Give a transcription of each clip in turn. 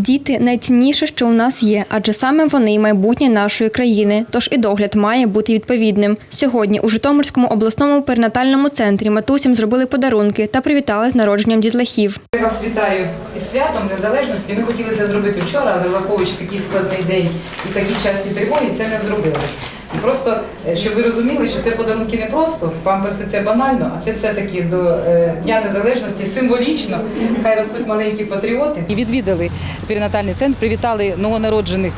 Діти найцінніше, що у нас є, адже саме вони майбутнє нашої країни. Тож і догляд має бути відповідним. Сьогодні у Житомирському обласному перинатальному центрі матусям зробили подарунки та привітали з народженням дітлахів. Я вас вітаю із святом незалежності. Ми хотіли це зробити вчора, але враховуючи такий складний день і такі часті тривоги, це не зробили. Просто, е, щоб ви розуміли, що це подарунки не просто, памперси це банально, а це все-таки до е, Дня Незалежності символічно. Хай ростуть маленькі патріоти. І відвідали перинатальний центр, привітали новонароджених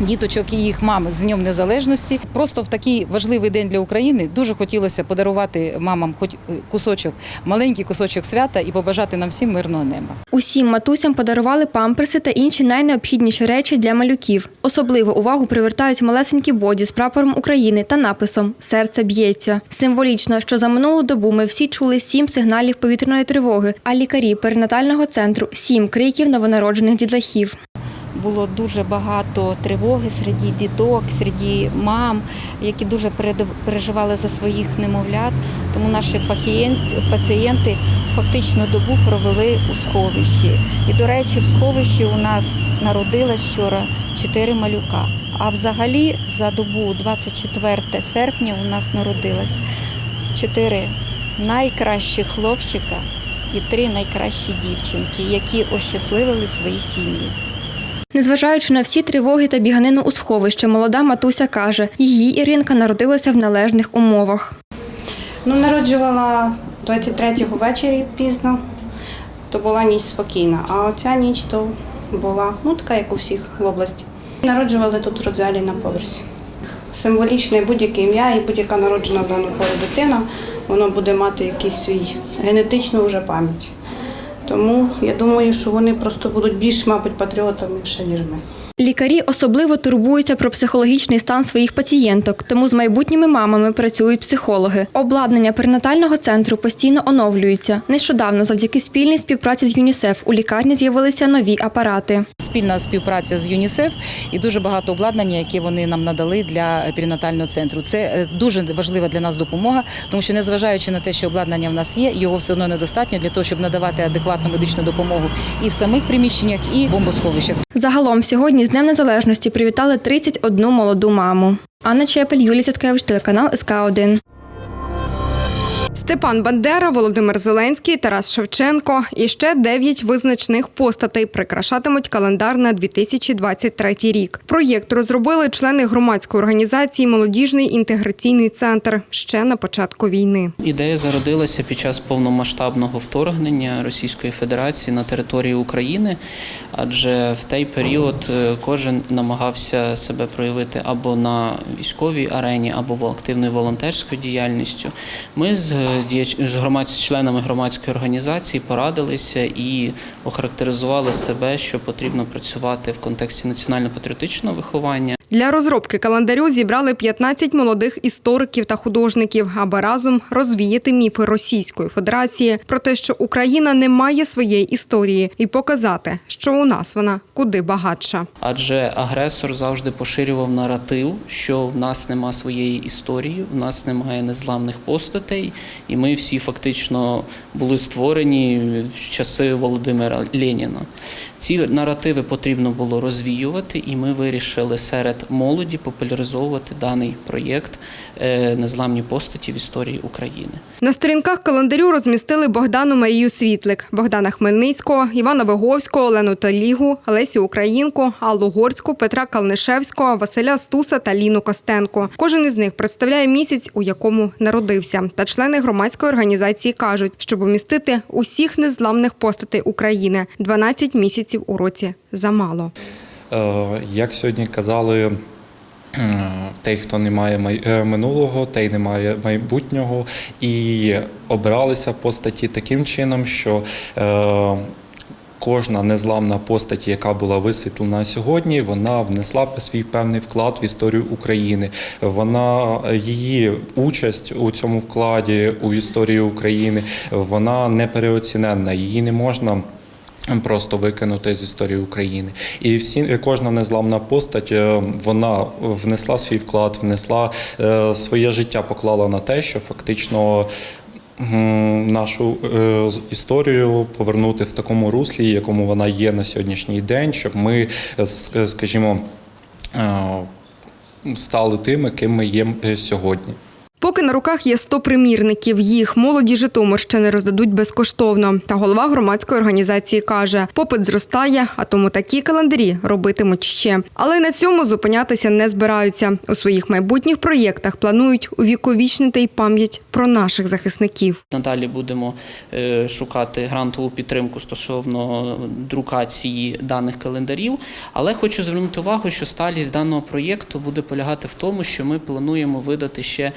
діточок і їх мам з Днем Незалежності. Просто в такий важливий день для України дуже хотілося подарувати мамам хоч е, кусочок, маленький кусочок свята і побажати нам всім мирного неба. Усім матусям подарували памперси та інші найнеобхідніші речі для малюків. Особливу увагу привертають малесенькі боді з прапором України та написом Серце б'ється. Символічно, що за минулу добу ми всі чули сім сигналів повітряної тривоги, а лікарі перинатального центру сім криків новонароджених дітлахів. Було дуже багато тривоги серед діток, серед мам, які дуже переживали за своїх немовлят. Тому наші пацієнти фактично добу провели у сховищі. І, до речі, в сховищі у нас народилось вчора чотири малюка. А взагалі за добу 24 серпня у нас народилось чотири найкращі хлопчика і три найкращі дівчинки, які ощасливили свої сім'ї. Незважаючи на всі тривоги та біганину у сховище, молода матуся каже, її Іринка народилася в належних умовах. Ну, народжувала 23-го ввечері пізно, то була ніч спокійна. А оця ніч то була ну, така, як у всіх в області. Народжували тут в родзалі на поверсі. Символічне будь-яке ім'я і будь-яка народжена в дану пору дитина, воно буде мати якийсь свій генетичну вже пам'ять. Тому я думаю, що вони просто будуть більш, мабуть, патріотами, ніж ми. Лікарі особливо турбуються про психологічний стан своїх пацієнток, тому з майбутніми мамами працюють психологи. Обладнання перинатального центру постійно оновлюється. Нещодавно, завдяки спільній співпраці з ЮНІСЕФ, у лікарні з'явилися нові апарати. спільна співпраця з ЮНІСЕФ і дуже багато обладнання, яке вони нам надали для перинатального центру. Це е, дуже важлива для нас допомога, тому що незважаючи на те, що обладнання в нас є, його все одно недостатньо для того, щоб надавати адекватну медичну допомогу і в самих приміщеннях, і в бомбосховищах. Загалом сьогодні Днем Незалежності привітали 31 молоду маму. Анна Чепель, Юлія Цяткевич, телеканал СК 1 Степан Бандера, Володимир Зеленський, Тарас Шевченко і ще дев'ять визначних постатей прикрашатимуть календар на 2023 рік. Проєкт розробили члени громадської організації Молодіжний інтеграційний центр ще на початку війни. Ідея зародилася під час повномасштабного вторгнення Російської Федерації на територію України, адже в той період е, кожен намагався себе проявити або на військовій арені, або в активною волонтерською діяльністю. Ми з з громадсь... членами громадської організації порадилися і охарактеризували себе, що потрібно працювати в контексті національно-патріотичного виховання. Для розробки календарю зібрали 15 молодих істориків та художників, аби разом розвіяти міфи Російської Федерації про те, що Україна не має своєї історії, і показати, що у нас вона куди багатша. Адже агресор завжди поширював наратив, що в нас нема своєї історії, в нас немає незламних постатей, і ми всі фактично були створені в часи Володимира Леніна. Ці наративи потрібно було розвіювати, і ми вирішили серед молоді популяризовувати даний проєкт е, Незламні постаті в історії України. На сторінках календарю розмістили Богдану Марію Світлик, Богдана Хмельницького, Івана Виговського, Олену Талігу, Лесю Українку, Аллу Горську, Петра Калнишевського, Василя Стуса та Ліну Костенко. Кожен із них представляє місяць, у якому народився. Та члени громадської організації кажуть, щоб умістити усіх незламних постатей України 12 місяців у році замало. Е, Як сьогодні казали, той, хто не має е, минулого, той не має майбутнього, і обиралися постаті таким чином, що е, кожна незламна постать, яка була висвітлена сьогодні, вона внесла свій певний вклад в історію України. Вона її участь у цьому вкладі у історію України, вона не переоціненна, її не можна. Просто викинути з історії України, і всі кожна незламна постать е, вона внесла свій вклад, внесла е, своє життя, поклала на те, що фактично нашу е, історію повернути в такому руслі, якому вона є на сьогоднішній день, щоб ми, скажімо, стали тими, ким ми є сьогодні. Поки на руках є 100 примірників, їх молоді Житомирщини роздадуть безкоштовно. Та голова громадської організації каже, попит зростає, а тому такі календарі робитимуть ще. Але на цьому зупинятися не збираються. У своїх майбутніх проєктах планують увіковічнити й пам'ять про наших захисників. Надалі будемо е, шукати грантову підтримку стосовно друкації даних календарів. Але хочу звернути увагу, що сталість даного проєкту буде полягати в тому, що ми плануємо видати ще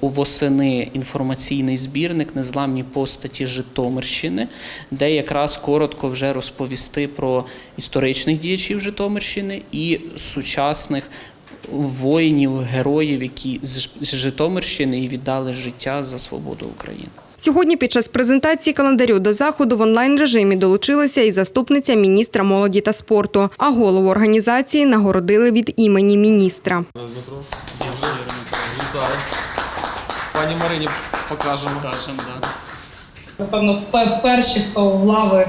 восени інформаційний збірник Незламні постаті Житомирщини, де якраз коротко вже розповісти про історичних діячів Житомирщини і сучасних воїнів, героїв, які з Житомирщини і віддали життя за свободу України. Сьогодні під час презентації календарю до заходу в онлайн режимі долучилася і заступниця міністра молоді та спорту. А голову організації нагородили від імені міністра. Дмитро. Вітаю. Пані Марині покажемо. Кажемо, да. Напевно, перші, хто в лави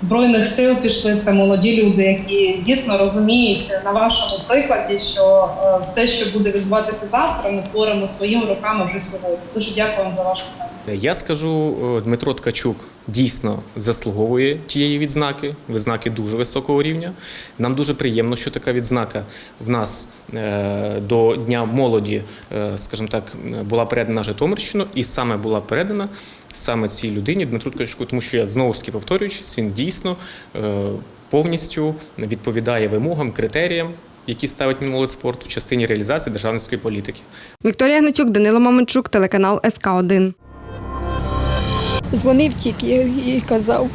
Збройних сил пішли, це молоді люди, які дійсно розуміють на вашому прикладі, що е, все, що буде відбуватися завтра, ми творимо своїми руками вже сьогодні. Дуже дякую вам за вашу працю. Я скажу, е, Дмитро Ткачук дійсно заслуговує тієї відзнаки, відзнаки дуже високого рівня. Нам дуже приємно, що така відзнака в нас е, до Дня молоді, е, скажімо так, була передана на Житомирщину, і саме була передана саме цій людині Дмитру Ткачуку, тому що я знову ж таки повторюючись, він дійсно е, повністю відповідає вимогам, критеріям. Які ставить молодь спорту в частині реалізації державницької політики. Вікторія Гнатюк, Данило Маменчук, телеканал СК 1 дзвонив тільки і казав,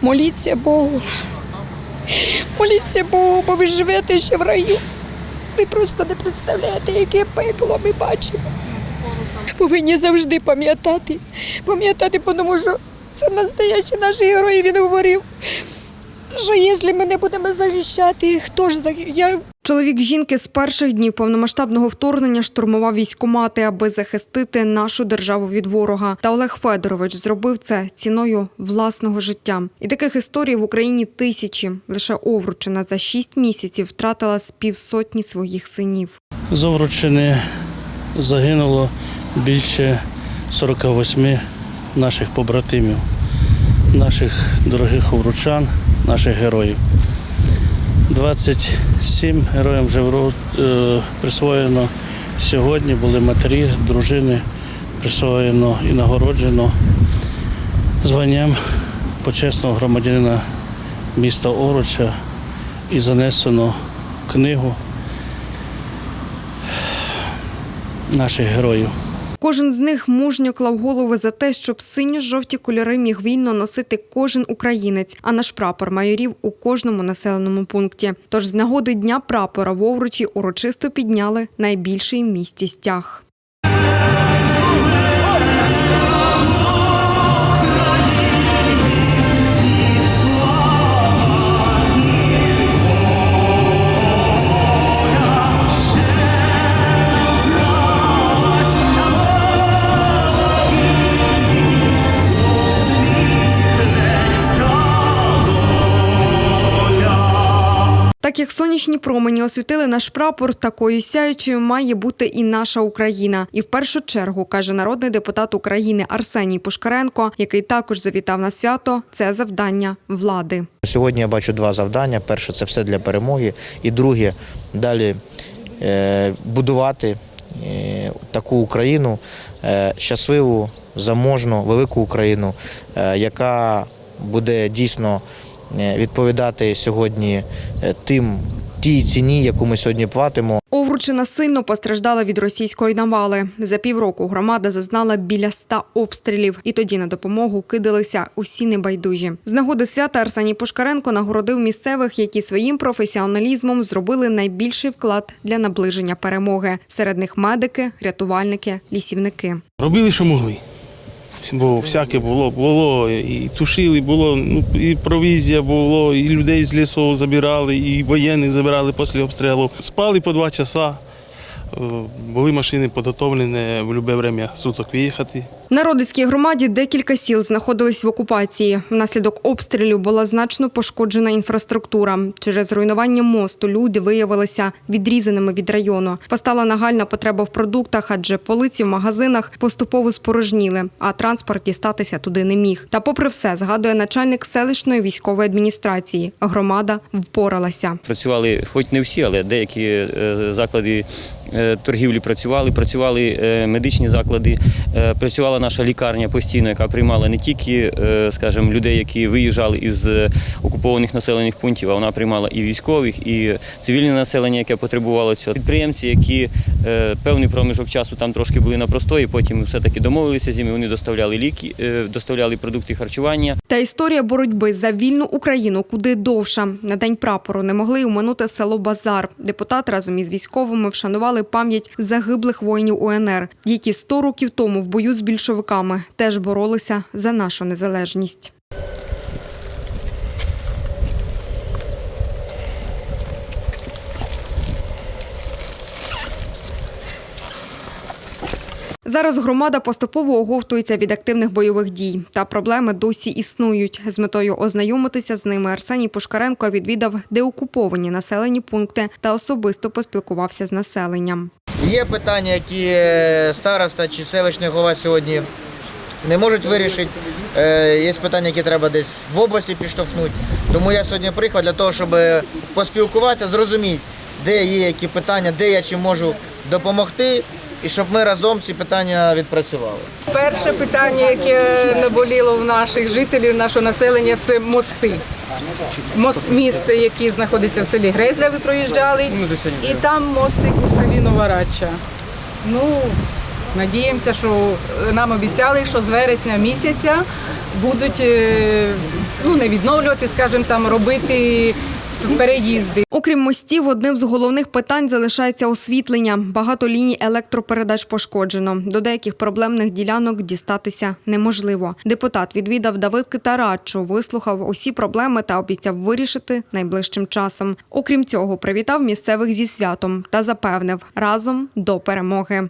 моліться Богу. Моліться Богу, бо ви живете ще в раю. Ви просто не представляєте, яке пекло ми бачимо. Повинні завжди пам'ятати. Пам'ятати, тому що це настоящий наш герой, він говорив, що якщо ми не будемо захищати, хто ж я Чоловік жінки з перших днів повномасштабного вторгнення штурмував військкомати, аби захистити нашу державу від ворога. Та Олег Федорович зробив це ціною власного життя. І таких історій в Україні тисячі. Лише Овручина за шість місяців втратила з півсотні своїх синів. З Овручини загинуло більше 48 наших побратимів, наших дорогих овручан, наших героїв. 27 героям вже е, присвоєно сьогодні, були матері, дружини, присвоєно і нагороджено званням почесного громадянина міста Овруча і занесено книгу наших героїв. Кожен з них мужньо клав голови за те, щоб синьо-жовті кольори міг вільно носити кожен українець, а наш прапор майорів у кожному населеному пункті. Тож з нагоди дня прапора в Овручі урочисто підняли найбільший в місті стяг. Як сонячні промені освітили наш прапор, такою сяючою має бути і наша Україна. І в першу чергу каже народний депутат України Арсеній Пушкаренко, який також завітав на свято. Це завдання влади. Сьогодні я бачу два завдання. Перше це все для перемоги, і друге далі е, будувати е, таку Україну е, щасливу, заможну, велику Україну, яка буде дійсно відповідати сьогодні е, тим тій ціні, яку ми сьогодні платимо. Овручина сильно постраждала від російської навали. За півроку громада зазнала біля ста обстрілів, і тоді на допомогу кидалися усі небайдужі. З нагоди свята Арсеній Пушкаренко нагородив місцевих, які своїм професіоналізмом зробили найбільший вклад для наближення перемоги. Серед них медики, рятувальники, лісівники. Робили, що могли. Бо всяке було, було і тушили, було, ну, і провізія було, і людей з лісу забирали, і воєнних забирали після обстрілу. Спали по два часа, Були машини підготовлені в будь-яке время суток виїхати. На Родицькій громаді декілька сіл знаходились в окупації. Внаслідок обстрілів була значно пошкоджена інфраструктура. Через руйнування мосту люди виявилися відрізаними від району. Постала нагальна потреба в продуктах, адже полиці в магазинах поступово спорожніли, а транспорт дістатися туди не міг. Та, попри все, згадує начальник селищної військової адміністрації. Громада впоралася. Працювали, хоч не всі, але деякі е, заклади е, торгівлі працювали, працювали е, медичні заклади, е, працювала наша лікарня постійно, яка приймала не тільки, е, скажімо, людей, які виїжджали із е, окупованих населених пунктів, а вона приймала і військових, і цивільне населення, яке потребувало цього. Підприємці, які е, певний проміжок часу там трошки були на простої, потім все-таки домовилися з ними, вони доставляли ліки, е, доставляли продукти харчування. Та історія боротьби за вільну Україну куди довша. На день прапору не могли уминути село Базар. Депутати разом із військовими вшанували пам'ять загиблих воїнів УНР, які 100 років тому в бою з більшовиками теж боролися за нашу незалежність. Зараз громада поступово оговтується від активних бойових дій. Та проблеми досі існують. З метою ознайомитися з ними Арсеній Пушкаренко відвідав деокуповані населені пункти та особисто поспілкувався з населенням. Є питання, які е, староста чи селищний голова сьогодні не можуть вирішити. Е, Є питання, які треба десь в області підштовхнути. Тому я сьогодні приїхав для того, щоб поспілкуватися, зрозуміти, де є які питання, де я чим можу допомогти, і щоб ми разом ці питання відпрацювали. Перше питання, яке наболіло в наших жителів, нашого населення, це мости. Мост, міст, який знаходиться в селі Грезля, ви проїжджали, і там мостик у селі Новорадча. Ну, надіємося, що нам обіцяли, що з вересня місяця будуть е, ну, не відновлювати, скажімо там, робити переїзди. Окрім мостів, одним з головних питань залишається освітлення. Багато ліній електропередач пошкоджено. До деяких проблемних ділянок дістатися неможливо. Депутат відвідав Давид Китарачу, вислухав усі проблеми та обіцяв вирішити найближчим часом. Окрім цього, привітав місцевих зі святом та запевнив разом до перемоги.